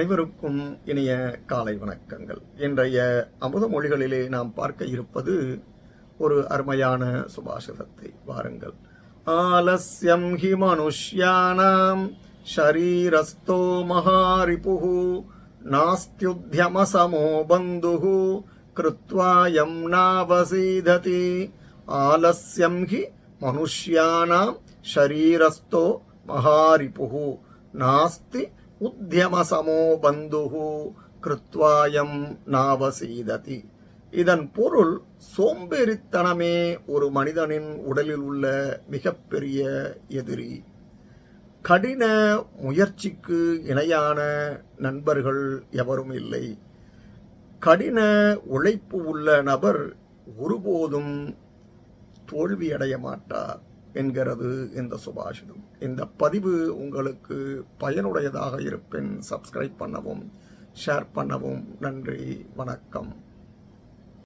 அனைவருக்கும் இனிய காலை வணக்கங்கள். இன்றைய அமுத மொழிகளிலே நாம் பார்க்க இருப்பது ஒரு அருமையான சுபாஷிதத்தை. வாருங்கள். ஆலஸ்யம் ஹி மனுஷ்யானாம் ஷரீரஸ்தோ மகாரிபு நாஸ்தியுத்தியம சமோ பந்துः கிருத்வாயம் நாவசீததி. ஆலஸ்யம் ஹி மனுஷ்யானாம் ஷரீரஸ்தோ மகாரிபு நாஸ்தி உத்தியமசமோ பந்துகு கிருத்வாயம் நாவசீததி. இதன் பொருள் சோம்பேறித்தனமே ஒரு மனிதனின் உடலில் உள்ள மிகப்பெரிய எதிரி. கடின முயற்சிக்கு இணையான நண்பர்கள் எவரும் இல்லை. கடின உழைப்பு உள்ள நபர் ஒருபோதும் தோல்வியடைய மாட்டார். என்கிறது இந்த சுபாஷிதம். இந்த பதிவு உங்களுக்கு பயனுடையதாக இருப்பின் சப்ஸ்கிரைப் பண்ணவும் ஷேர் பண்ணவும் நன்றி வணக்கம்.